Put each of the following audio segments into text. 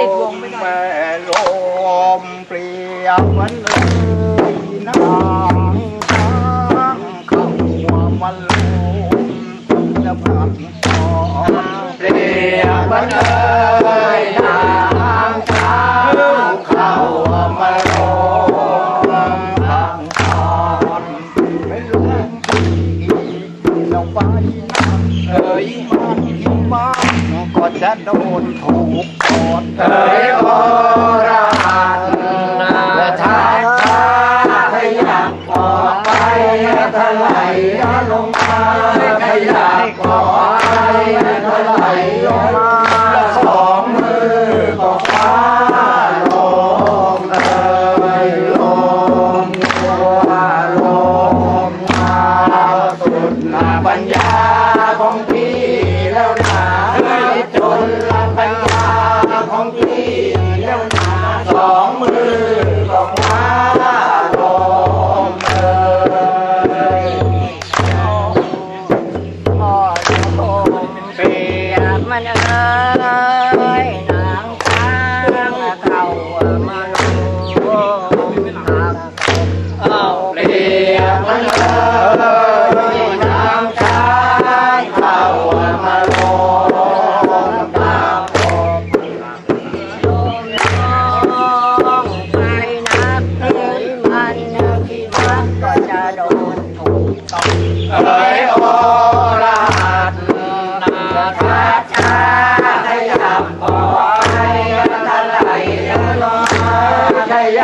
ติดวงไปหน่มเปรียบหมืนเลยน้ำค้าเข้าหวมันลมแะพอนเปรียบหมืน Hare Krishna.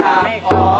哈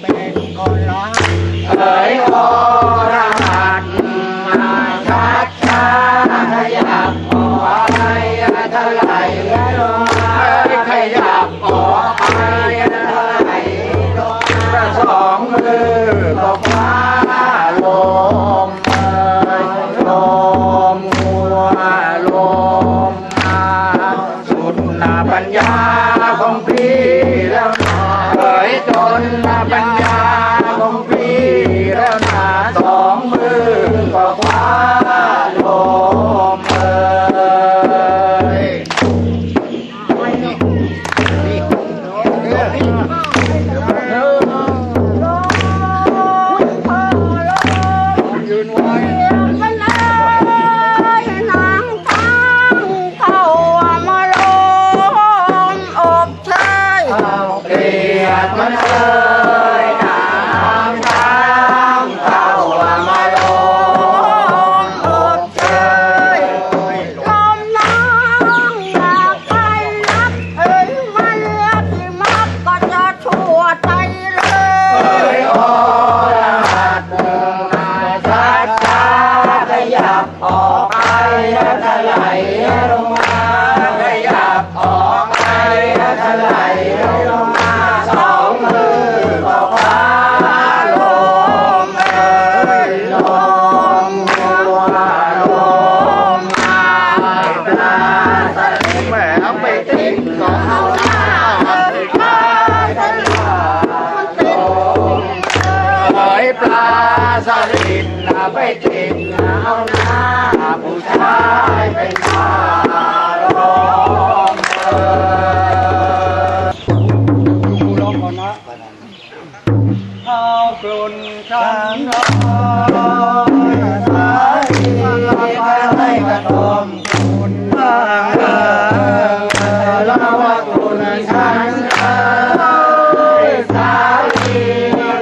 เป็นคนรักเอ๋ยโอรหัสมาชัดชาอยากขอไปท่ไหร่ลงขยับขอไปเท่าไหร่ลงสองมือก็คว้าลมเอ๋ยลมหัวลมอาสุนาปัญญา ออกไปนักไหล กลุ่นฉันสาลีให้กระทมคุณแล้วว่าคุณฉันสาลี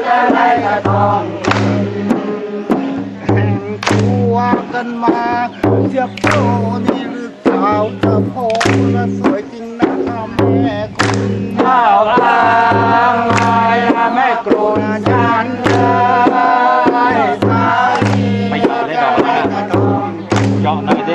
จะได้กระทมแห่งตัวกันมาเทียบโตนี่หรือสาวเธอโพและสวยจริงนะแม่คุณข้าวลาง เ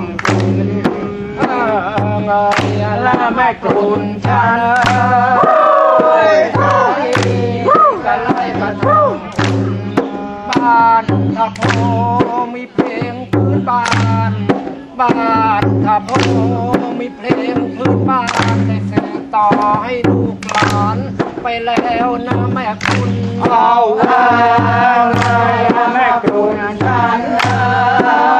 กระทงคุณและแม่กรุณฉันสาลีก็ได้กระทงบ้านทับโพมีเพลงพื้นบ้านบ้านทับโพมีเพลงพื้นบ้านได้สืบต่อให้ลูกหลานไปแล้วนะแม่คุณเอาแม่คุณฉันส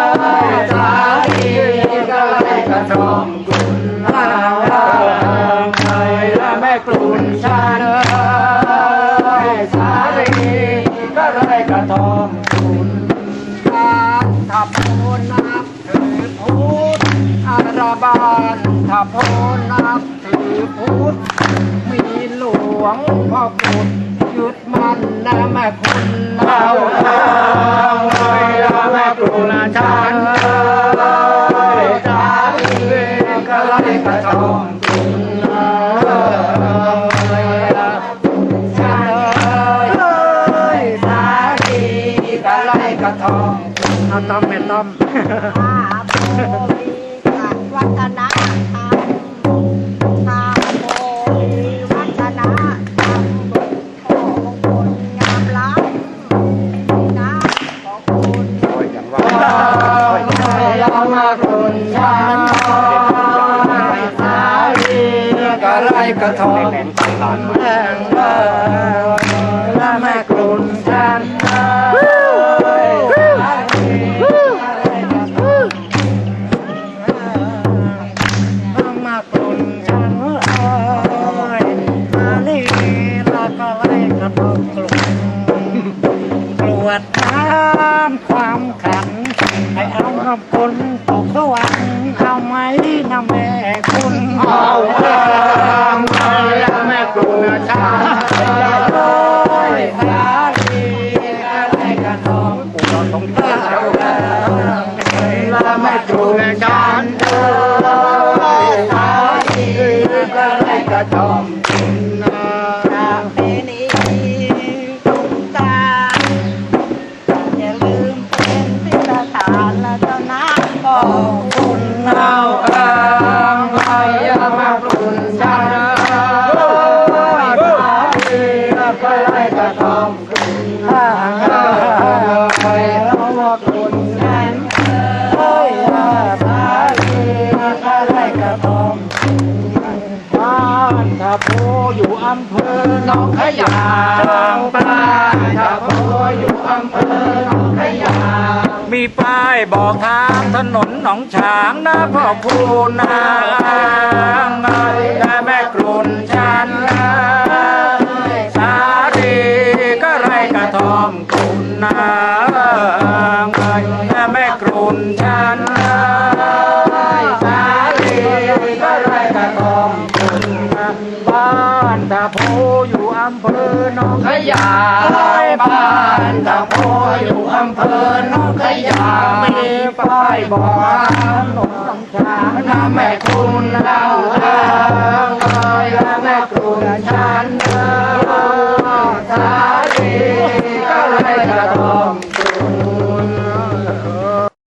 อพุทธยึดมันนะแม่คุณเอาเอาแม่กรุณาฉันสาลีก็ไล่กระทงคุณฉันเลยสาลีก็ไลกระทงเอาต้มแม่ต้อมข้ ไล่กระทองแห่งเอ่ยและแม่กรุณฉันม องปู่เราต้องเที่ยวแล้ กระทำบ้านทับโพอยู่อำเภอหนองขยาบ้านทับโพอยู่อำเภอหนองขยามีป้ายบอกทางถนนหนองฉางนะพ่อคูนาและ บ้านตะโพอยู่อำเภอนนทยามีป้ายบอกน้ำน้ำแม่คุณเล่าเอยแล้วแม่คุณฉันเออสาดีก็เลยกระโดด